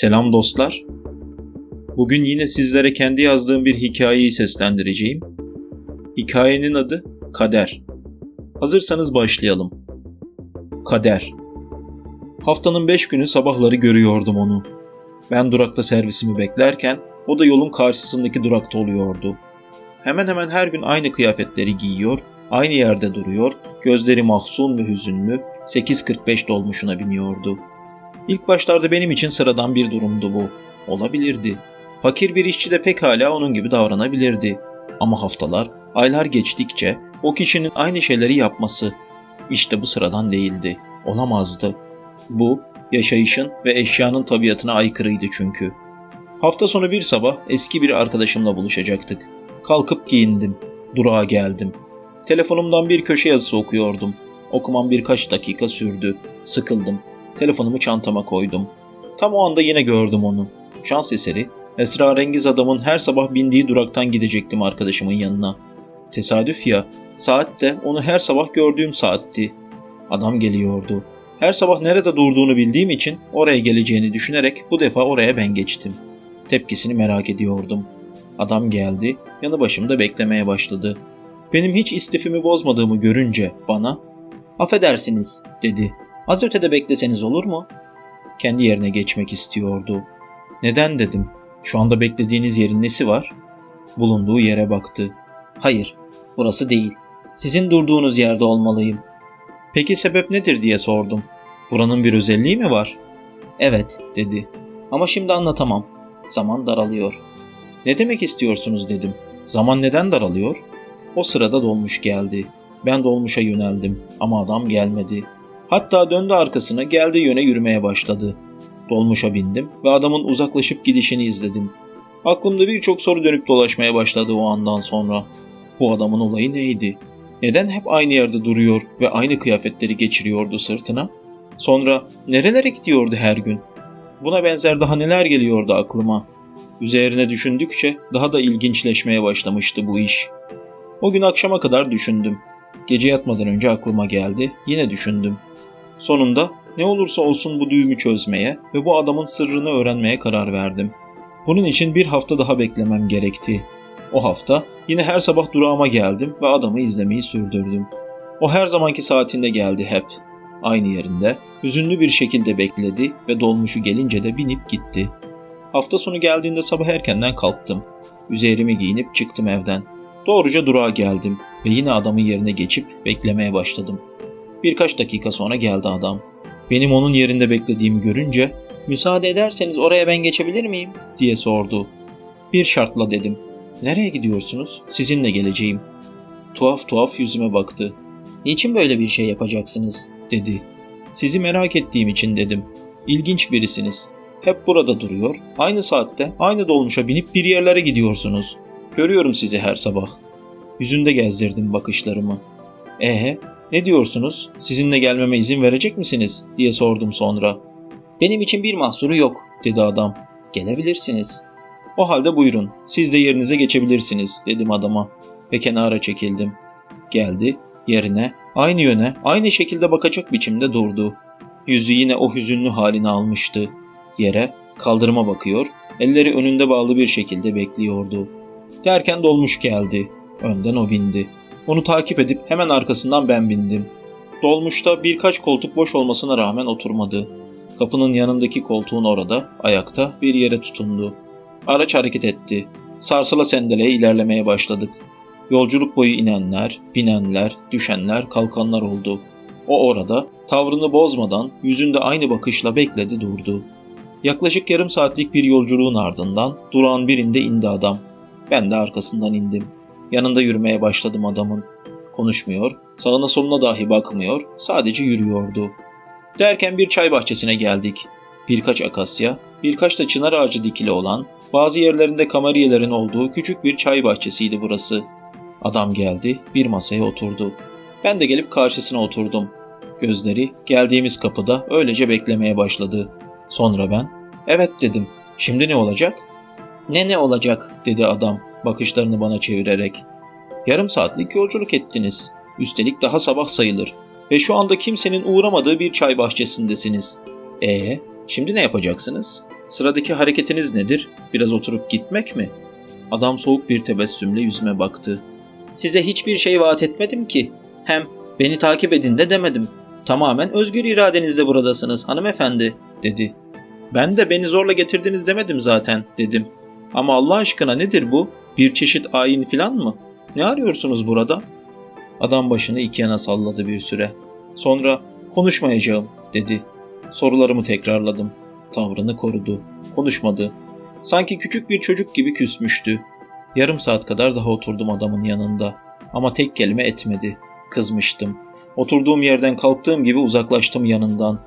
Selam dostlar. Bugün yine sizlere kendi yazdığım bir hikayeyi seslendireceğim. Hikayenin adı Kader. Hazırsanız başlayalım. Kader. Haftanın beş günü sabahları görüyordum onu. Ben durakta servisimi beklerken o da yolun karşısındaki durakta oluyordu. Hemen hemen her gün aynı kıyafetleri giyiyor, aynı yerde duruyor, gözleri mahzun ve hüzünlü 8.45 dolmuşuna biniyordu. İlk başlarda benim için sıradan bir durumdu bu. Olabilirdi. Fakir bir işçi de pekala onun gibi davranabilirdi. Ama haftalar, aylar geçtikçe o kişinin aynı şeyleri yapması işte bu sıradan değildi. Olamazdı. Bu yaşayışın ve eşyanın tabiatına aykırıydı çünkü. Hafta sonu bir sabah eski bir arkadaşımla buluşacaktık. Kalkıp giyindim. Durağa geldim. Telefonumdan bir köşe yazısı okuyordum. Okumam birkaç dakika sürdü. Sıkıldım. Telefonumu çantama koydum. Tam o anda yine gördüm onu. Şans eseri esrarengiz adamın her sabah bindiği duraktan gidecektim arkadaşımın yanına. Tesadüf ya, saat de onu her sabah gördüğüm saatti. Adam geliyordu. Her sabah nerede durduğunu bildiğim için oraya geleceğini düşünerek bu defa oraya ben geçtim. Tepkisini merak ediyordum. Adam geldi, yanı başımda beklemeye başladı. Benim hiç istifimi bozmadığımı görünce bana Affedersiniz dedi. Az ötede bekleseniz olur mu? kendi yerine geçmek istiyordu. Neden dedim. Şu anda beklediğiniz yerin nesi var? Bulunduğu yere baktı. Hayır, burası değil. Sizin durduğunuz yerde olmalıyım. Peki sebep nedir diye sordum. Buranın bir özelliği mi var? Evet, dedi. ama şimdi anlatamam. Zaman daralıyor. Ne demek istiyorsunuz dedim. Zaman neden daralıyor? O sırada dolmuş geldi. Ben dolmuşa yöneldim ama adam gelmedi. Hatta döndü arkasına geldiği yöne yürümeye başladı. Dolmuşa bindim ve adamın uzaklaşıp gidişini izledim. Aklımda birçok soru dönüp dolaşmaya başladı o andan sonra. Bu adamın olayı neydi? Neden hep aynı yerde duruyor ve aynı kıyafetleri geçiriyordu sırtına? Sonra nerelere gidiyordu her gün? Buna benzer daha neler geliyordu aklıma? Üzerine düşündükçe daha da ilginçleşmeye başlamıştı bu iş. O gün akşama kadar düşündüm. Gece yatmadan önce aklıma geldi. Yine düşündüm. Sonunda ne olursa olsun bu düğümü çözmeye ve bu adamın sırrını öğrenmeye karar verdim. Bunun için bir hafta daha beklemem gerekti. O hafta yine her sabah durağıma geldim ve adamı izlemeyi sürdürdüm. O her zamanki saatinde geldi hep. Aynı yerinde, hüzünlü bir şekilde bekledi ve dolmuşu gelince de binip gitti. Hafta sonu geldiğinde sabah erkenden kalktım. Üzerimi giyinip çıktım evden. Doğruca durağa geldim ve yine adamın yerine geçip beklemeye başladım. Birkaç dakika sonra geldi adam. Benim onun yerinde beklediğimi görünce Müsaade ederseniz oraya ben geçebilir miyim? diye sordu. Bir şartla dedim. Nereye gidiyorsunuz? Sizinle geleceğim. Tuhaf tuhaf yüzüme baktı. Niçin böyle bir şey yapacaksınız? dedi. Sizi merak ettiğim için dedim. İlginç birisiniz. Hep burada duruyor. Aynı saatte aynı dolmuşa binip bir yerlere gidiyorsunuz. Görüyorum sizi her sabah. Yüzünde gezdirdim bakışlarımı. Ee, ne diyorsunuz? Sizinle gelmeme izin verecek misiniz? diye sordum sonra. Benim için bir mahsuru yok. dedi adam. Gelebilirsiniz. O halde buyurun. Siz de yerinize geçebilirsiniz dedim adama ve kenara çekildim. Geldi, yerine, aynı yöne, aynı şekilde bakacak biçimde durdu. Yüzü yine o hüzünlü halini almıştı. Yere, kaldırıma bakıyor, elleri önünde bağlı bir şekilde bekliyordu. Derken dolmuş geldi. Önden o bindi. Onu takip edip hemen arkasından ben bindim. Dolmuşta birkaç koltuk boş olmasına rağmen oturmadı. Kapının yanındaki koltuğun orada, ayakta bir yere tutundu. Araç hareket etti. Sarsıla sendeleye ilerlemeye başladık. Yolculuk boyu inenler, binenler, düşenler, kalkanlar oldu. O orada, tavrını bozmadan, yüzünde aynı bakışla bekledi durdu. Yaklaşık yarım saatlik bir yolculuğun ardından durağın birinde indi adam. Ben de arkasından indim. Yanında yürümeye başladım adamın. Konuşmuyor, sağına soluna dahi bakmıyor, sadece yürüyordu. Derken bir çay bahçesine geldik. Birkaç akasya, birkaç da çınar ağacı dikili olan, bazı yerlerinde kamariyelerin olduğu küçük bir çay bahçesiydi burası. Adam geldi, bir masaya oturdu. Ben de gelip karşısına oturdum. Gözleri geldiğimiz kapıda öylece beklemeye başladı. Sonra ben, evet dedim. Şimdi ne olacak? Ne ne olacak? dedi adam bakışlarını bana çevirerek. Yarım saatlik yolculuk ettiniz. Üstelik daha sabah sayılır. Ve şu anda kimsenin uğramadığı bir çay bahçesindesiniz. Ee, Şimdi ne yapacaksınız? Sıradaki hareketiniz nedir? Biraz oturup gitmek mi? Adam soğuk bir tebessümle yüzüme baktı. Size hiçbir şey vaat etmedim ki. Hem beni takip edin de demedim. Tamamen özgür iradenizle buradasınız hanımefendi, dedi. Ben de beni zorla getirdiniz demedim zaten dedim. Ama Allah aşkına nedir bu? Bir çeşit ayin filan mı? Ne arıyorsunuz burada? Adam başını iki yana salladı bir süre. Sonra konuşmayacağım dedi. Sorularımı tekrarladım. Tavrını korudu. Konuşmadı. Sanki küçük bir çocuk gibi küsmüştü. Yarım saat kadar daha oturdum adamın yanında. Ama tek kelime etmedi. Kızmıştım. Oturduğum yerden kalktığım gibi uzaklaştım yanından.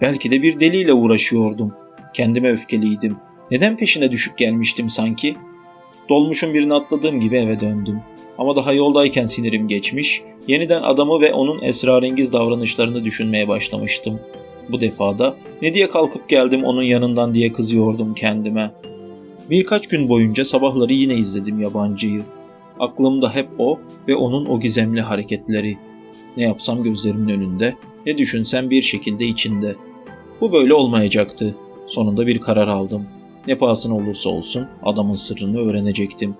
Belki de bir deliyle uğraşıyordum. Kendime öfkeliydim. Neden peşine düşüp gelmiştim sanki? Dolmuşun birini atladığım gibi eve döndüm. Ama daha yoldayken sinirim geçmiş, yeniden adamı ve onun esrarengiz davranışlarını düşünmeye başlamıştım. Bu defada ne diye kalkıp geldim onun yanından diye kızıyordum kendime. Birkaç gün boyunca sabahları yine izledim yabancıyı. Aklımda hep o ve onun o gizemli hareketleri. Ne yapsam gözlerimin önünde, ne düşünsem bir şekilde içinde. Bu böyle olmayacaktı. Sonunda bir karar aldım. Ne pahasına olursa olsun adamın sırrını öğrenecektim.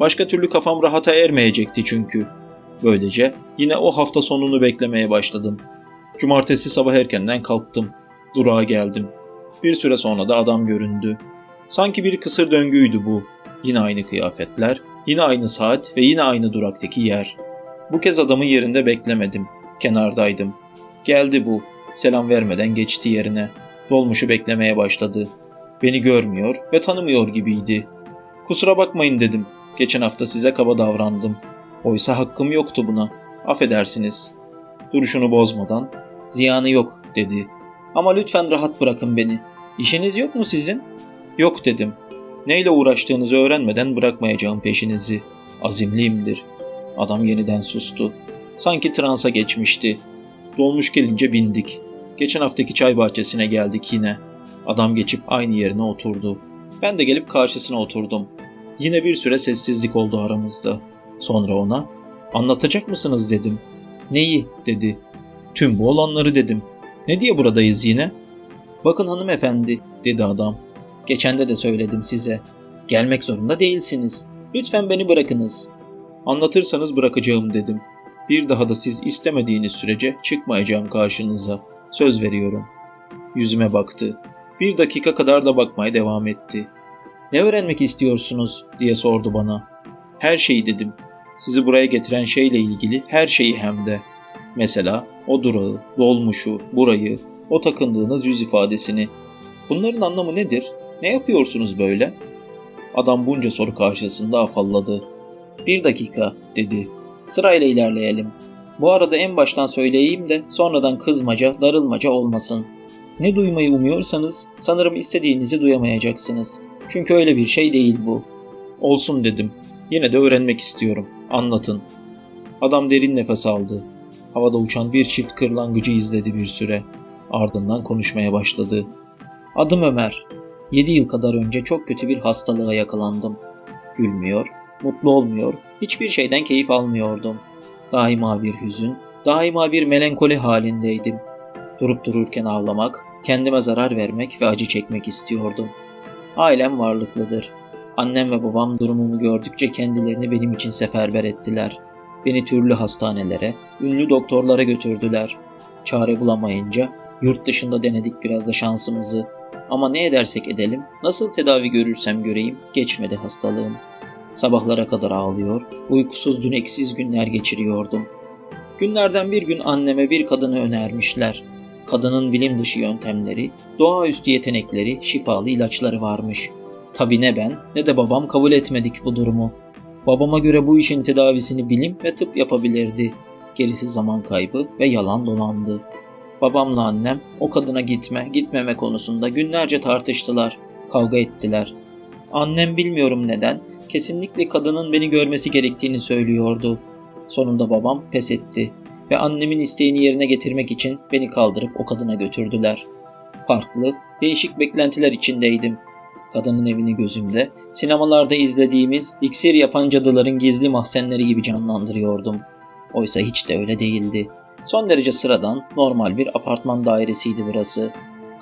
Başka türlü kafam rahata ermeyecekti çünkü. Böylece yine o hafta sonunu beklemeye başladım. Cumartesi sabah erkenden kalktım. Durağa geldim. Bir süre sonra da adam göründü. Sanki bir kısır döngüydü bu. Yine aynı kıyafetler, yine aynı saat ve yine aynı duraktaki yer. Bu kez adamın yerinde beklemedim. Kenardaydım. Geldi bu. Selam vermeden geçti yerine. Dolmuşu beklemeye başladı. Beni görmüyor ve tanımıyor gibiydi. Kusura bakmayın dedim. Geçen hafta size kaba davrandım. Oysa hakkım yoktu buna. Affedersiniz. Duruşunu bozmadan Ziyanı yok, dedi. Ama lütfen rahat bırakın beni. İşiniz yok mu sizin? yok dedim. Neyle uğraştığınızı öğrenmeden bırakmayacağım peşinizi. Azimliyimdir. Adam yeniden sustu. Sanki transa geçmişti. Dolmuş gelince bindik. Geçen haftaki çay bahçesine geldik yine. Adam geçip aynı yerine oturdu. Ben de gelip karşısına oturdum. Yine bir süre sessizlik oldu aramızda. Sonra ona, anlatacak mısınız dedim. Neyi? dedi. Tüm bu olanları dedim. Ne diye buradayız yine? Bakın hanımefendi, dedi adam. Geçen de de söyledim size. Gelmek zorunda değilsiniz. Lütfen beni bırakınız. Anlatırsanız bırakacağım dedim. Bir daha da siz istemediğiniz sürece çıkmayacağım karşınıza. Söz veriyorum. Yüzüme baktı. Bir dakika kadar da bakmaya devam etti. Ne öğrenmek istiyorsunuz? diye sordu bana. Her şeyi dedim. Sizi buraya getiren şeyle ilgili her şeyi hem de. Mesela o durağı, dolmuşu, burayı, o takındığınız yüz ifadesini. Bunların anlamı nedir? Ne yapıyorsunuz böyle? Adam bunca soru karşısında afalladı. Bir dakika, dedi. Sırayla ilerleyelim. Bu arada en baştan söyleyeyim de sonradan kızmaca, darılmaca olmasın. Ne duymayı umuyorsanız sanırım istediğinizi duyamayacaksınız. Çünkü öyle bir şey değil bu. Olsun dedim. Yine de öğrenmek istiyorum. Anlatın. Adam derin nefes aldı. Havada uçan bir çift kırlangıcı izledi bir süre. Ardından konuşmaya başladı. Adım Ömer. 7 yıl kadar önce çok kötü bir hastalığa yakalandım. Gülmüyor, mutlu olmuyor, hiçbir şeyden keyif almıyordum. Daima bir hüzün, daima bir melankoli halindeydim. Durup dururken ağlamak, kendime zarar vermek ve acı çekmek istiyordum. Ailem varlıklıdır. Annem ve babam durumumu gördükçe kendilerini benim için seferber ettiler. Beni türlü hastanelere, ünlü doktorlara götürdüler. Çare bulamayınca yurt dışında denedik biraz da şansımızı. Ama ne edersek edelim, nasıl tedavi görürsem göreyim geçmedi hastalığım. Sabahlara kadar ağlıyor, uykusuz düneksiz günler geçiriyordum. Günlerden bir gün anneme bir kadını önermişler. Kadının bilim dışı yöntemleri, doğaüstü yetenekleri, şifalı ilaçları varmış. Tabi ne ben ne de babam kabul etmedik bu durumu. Babama göre bu işin tedavisini bilim ve tıp yapabilirdi. Gerisi zaman kaybı ve yalan dolandı. Babamla annem o kadına gitme, gitmeme konusunda günlerce tartıştılar, kavga ettiler. Annem bilmiyorum neden, kesinlikle kadının beni görmesi gerektiğini söylüyordu. Sonunda babam pes etti ve annemin isteğini yerine getirmek için beni kaldırıp o kadına götürdüler. Farklı, değişik beklentiler içindeydim. Kadının evini gözümde, sinemalarda izlediğimiz iksir yapan cadıların gizli mahzenleri gibi canlandırıyordum. Oysa hiç de öyle değildi. Son derece sıradan, normal bir apartman dairesiydi burası.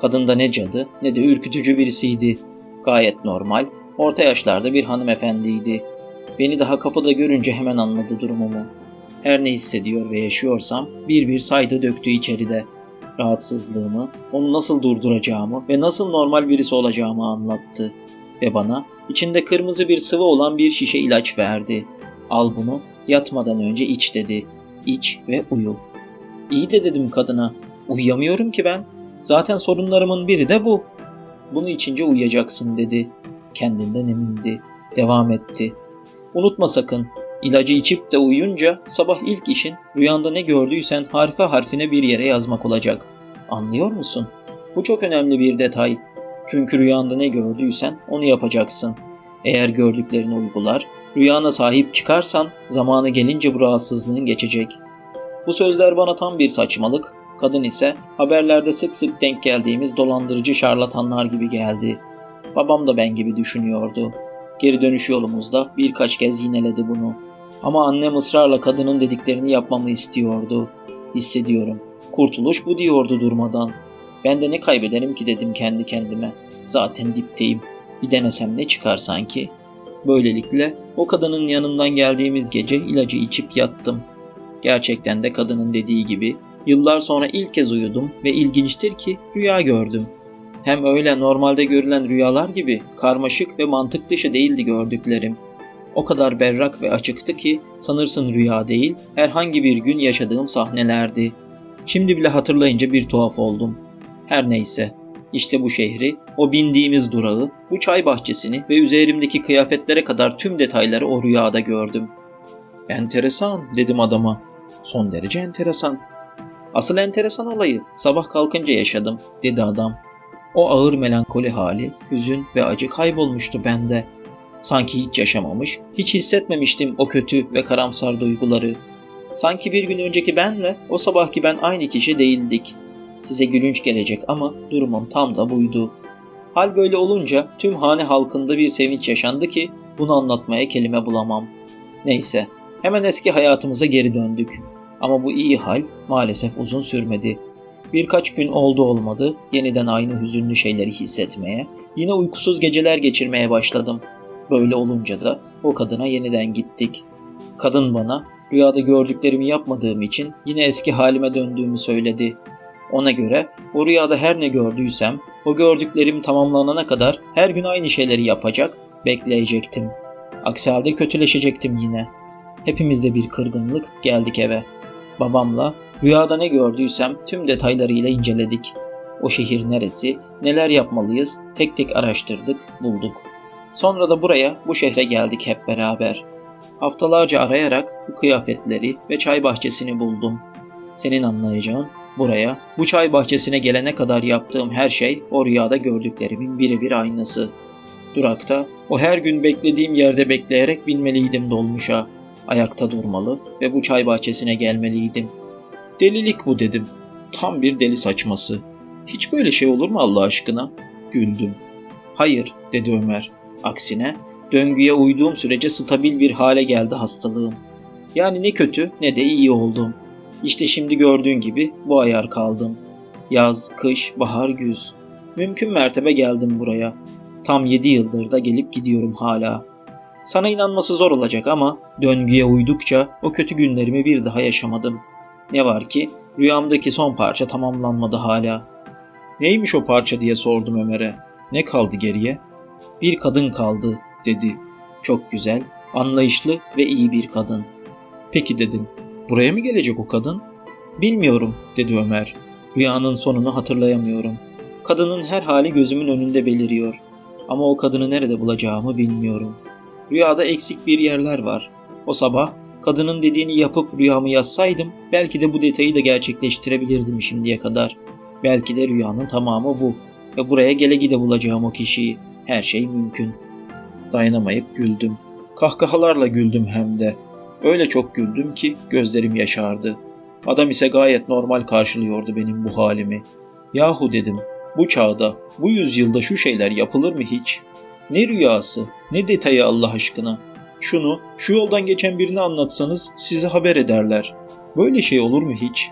Kadın da ne cadı ne de ürkütücü birisiydi. Gayet normal, orta yaşlarda bir hanımefendiydi. Beni daha kapıda görünce hemen anladı durumumu. Her ne hissediyor ve yaşıyorsam bir bir saydı döktü içeride. Rahatsızlığımı, onu nasıl durduracağımı ve nasıl normal birisi olacağımı anlattı. Ve bana içinde kırmızı bir sıvı olan bir şişe ilaç verdi. Al bunu, yatmadan önce iç dedi. İç ve uyu. İyi de dedim kadına. Uyuyamıyorum ki ben. Zaten sorunlarımın biri de bu. Bunu içince uyuyacaksın dedi. Kendinden emindi. Devam etti. Unutma sakın. İlacı içip de uyuyunca sabah ilk işin rüyanda ne gördüysen harfe harfine bir yere yazmak olacak. Anlıyor musun? Bu çok önemli bir detay. Çünkü rüyanda ne gördüysen onu yapacaksın. Eğer gördüklerini uygular, rüyana sahip çıkarsan zamanı gelince bu rahatsızlığın geçecek. Bu sözler bana tam bir saçmalık, kadın ise haberlerde sık sık denk geldiğimiz dolandırıcı şarlatanlar gibi geldi. Babam da ben gibi düşünüyordu. Geri dönüş yolumuzda birkaç kez yineledi bunu. Ama annem ısrarla kadının dediklerini yapmamı istiyordu. Hissediyorum. Kurtuluş bu diyordu durmadan. Ben de ne kaybederim ki dedim kendi kendime. Zaten dipteyim. Bir denesem ne çıkar sanki? Böylelikle o kadının yanından geldiğimiz gece ilacı içip yattım. Gerçekten de kadının dediği gibi yıllar sonra ilk kez uyudum ve ilginçtir ki rüya gördüm. Hem öyle normalde görülen rüyalar gibi karmaşık ve mantık dışı değildi gördüklerim. O kadar berrak ve açıktı ki sanırsın rüya değil, herhangi bir gün yaşadığım sahnelerdi. Şimdi bile hatırlayınca bir tuhaf oldum. Her neyse, işte bu şehri, o bindiğimiz durağı, bu çay bahçesini ve üzerimdeki kıyafetlere kadar tüm detayları o rüyada gördüm. Enteresan dedim adama. Son derece enteresan. Asıl enteresan olayı sabah kalkınca yaşadım, dedi adam. O ağır melankoli hali, hüzün ve acı kaybolmuştu bende. Sanki hiç yaşamamış, hiç hissetmemiştim o kötü ve karamsar duyguları. Sanki bir gün önceki benle o sabahki ben aynı kişi değildik. Size gülünç gelecek ama durumum tam da buydu. Hal böyle olunca tüm hane halkında bir sevinç yaşandı ki bunu anlatmaya kelime bulamam. Neyse, hemen eski hayatımıza geri döndük. Ama bu iyi hal maalesef uzun sürmedi. Birkaç gün oldu olmadı yeniden aynı hüzünlü şeyleri hissetmeye, yine uykusuz geceler geçirmeye başladım. Böyle olunca da o kadına yeniden gittik. Kadın bana rüyada gördüklerimi yapmadığım için yine eski halime döndüğümü söyledi. Ona göre o rüyada her ne gördüysem o gördüklerim tamamlanana kadar her gün aynı şeyleri yapacak, bekleyecektim. Aksi halde kötüleşecektim yine. Hepimizde bir kırgınlık geldik eve. Babamla rüyada ne gördüysem tüm detaylarıyla inceledik. O şehir neresi, neler yapmalıyız tek tek araştırdık, bulduk. Sonra da buraya, bu şehre geldik hep beraber. Haftalarca arayarak bu kıyafetleri ve çay bahçesini buldum. Senin anlayacağın buraya, bu çay bahçesine gelene kadar yaptığım her şey o rüyada gördüklerimin birebir aynısı. Durakta o her gün beklediğim yerde bekleyerek binmeliydim dolmuşa. Ayakta durmalı ve bu çay bahçesine gelmeliydim. Delilik bu dedim. Tam bir deli saçması. Hiç böyle şey olur mu Allah aşkına? Güldüm. Hayır, dedi Ömer. Aksine döngüye uyduğum sürece stabil bir hale geldi hastalığım. Yani ne kötü ne de iyi oldum. İşte şimdi gördüğün gibi bu ayar kaldım. Yaz, kış, bahar, güz. Mümkün mertebe geldim buraya. Tam 7 yıldır da gelip gidiyorum hala. Sana inanması zor olacak ama döngüye uydukça o kötü günlerimi bir daha yaşamadım. Ne var ki rüyamdaki son parça tamamlanmadı hala. Neymiş o parça diye sordum Ömer'e. Ne kaldı geriye? Bir kadın kaldı dedi. Çok güzel, anlayışlı ve iyi bir kadın. Peki dedim. Buraya mı gelecek o kadın? Bilmiyorum dedi Ömer. Rüyanın sonunu hatırlayamıyorum. Kadının her hali gözümün önünde beliriyor. Ama o kadını nerede bulacağımı bilmiyorum. Rüyada eksik bir yerler var. O sabah kadının dediğini yapıp rüyamı yazsaydım belki de bu detayı da gerçekleştirebilirdim şimdiye kadar. Belki de rüyanın tamamı bu ve buraya gele gide bulacağım o kişiyi. Her şey mümkün. Dayanamayıp güldüm. Kahkahalarla güldüm hem de. Öyle çok güldüm ki gözlerim yaşardı. Adam ise gayet normal karşılıyordu benim bu halimi. Yahu dedim, bu çağda, bu yüzyılda şu şeyler yapılır mı hiç? Ne rüyası, ne detayı Allah aşkına. Şunu, şu yoldan geçen birine anlatsanız size haber ederler. Böyle şey olur mu hiç?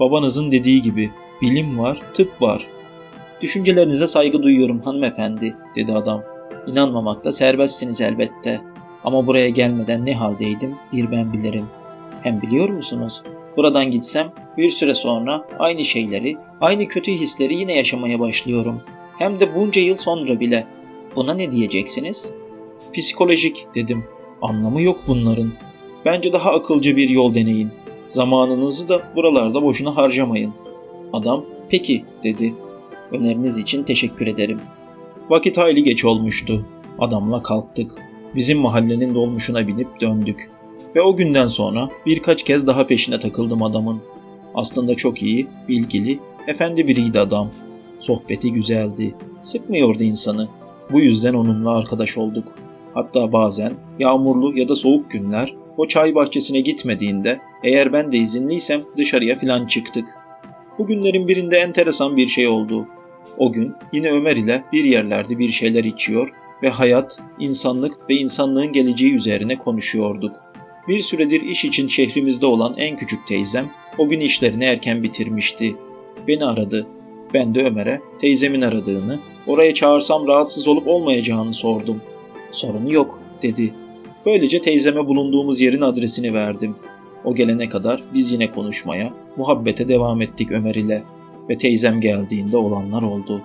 Babanızın dediği gibi, bilim var, tıp var. Düşüncelerinize saygı duyuyorum hanımefendi, dedi adam. İnanmamakta serbestsiniz elbette. Ama buraya gelmeden ne haldeydim bir ben bilirim. Hem biliyor musunuz? Buradan gitsem bir süre sonra aynı şeyleri, aynı kötü hisleri yine yaşamaya başlıyorum. Hem de bunca yıl sonra bile. Buna ne diyeceksiniz? Psikolojik dedim. Anlamı yok bunların. Bence daha akılcı bir yol deneyin. Zamanınızı da buralarda boşuna harcamayın. Adam, peki dedi. Öneriniz için teşekkür ederim. Vakit hayli geç olmuştu. Adamla kalktık. Bizim mahallenin dolmuşuna binip döndük. Ve o günden sonra birkaç kez daha peşine takıldım adamın. Aslında çok iyi, bilgili, efendi biriydi adam. Sohbeti güzeldi. Sıkmıyordu insanı. Bu yüzden onunla arkadaş olduk. Hatta bazen yağmurlu ya da soğuk günler o çay bahçesine gitmediğinde eğer ben de izinliysem dışarıya filan çıktık. Bu günlerin birinde enteresan bir şey oldu. O gün yine Ömer ile bir yerlerde bir şeyler içiyor ve hayat, insanlık ve insanlığın geleceği üzerine konuşuyorduk. Bir süredir iş için şehrimizde olan en küçük teyzem o gün işlerini erken bitirmişti. Beni aradı. Ben de Ömer'e teyzemin aradığını, oraya çağırsam rahatsız olup olmayacağını sordum. Sorunu yok dedi. Böylece teyzeme bulunduğumuz yerin adresini verdim. O gelene kadar biz yine konuşmaya, muhabbete devam ettik Ömer ile ve teyzem geldiğinde olanlar oldu.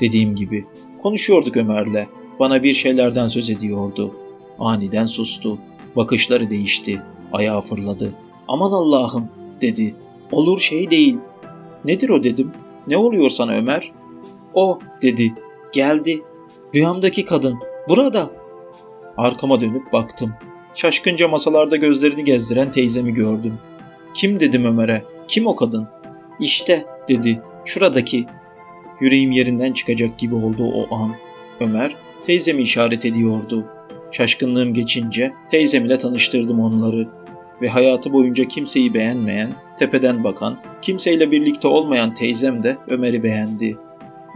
Dediğim gibi konuşuyorduk Ömer'le. Bana bir şeylerden söz ediyordu. Aniden sustu. Bakışları değişti. Ayağı fırladı. Aman Allah'ım dedi. Olur şey değil. Nedir o dedim. Ne oluyor sana Ömer? O dedi. Geldi. Rüyamdaki kadın. Burada. Arkama dönüp baktım. Şaşkınca masalarda gözlerini gezdiren teyzemi gördüm. Kim dedim Ömer'e? Kim o kadın? İşte dedi. Şuradaki. Yüreğim yerinden çıkacak gibi oldu o an. Ömer teyzemi işaret ediyordu. Şaşkınlığım geçince teyzem ile tanıştırdım onları. Ve hayatı boyunca kimseyi beğenmeyen, tepeden bakan, kimseyle birlikte olmayan teyzem de Ömer'i beğendi.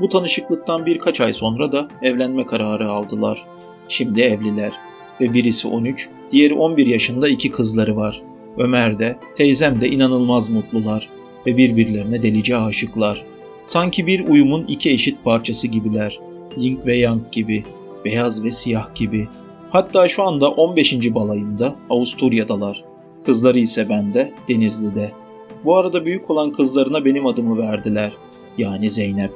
Bu tanışıklıktan birkaç ay sonra da evlenme kararı aldılar. Şimdi evliler ve birisi 13, diğeri 11 yaşında iki kızları var. Ömer de, teyzem de inanılmaz mutlular ve birbirlerine delice aşıklar. Sanki bir uyumun iki eşit parçası gibiler. Yin ve Yang gibi, beyaz ve siyah gibi. Hatta şu anda 15. balayında Avusturya'dalar. Kızları ise bende, Denizli'de. Bu arada büyük olan kızlarına benim adımı verdiler. Yani Zeynep.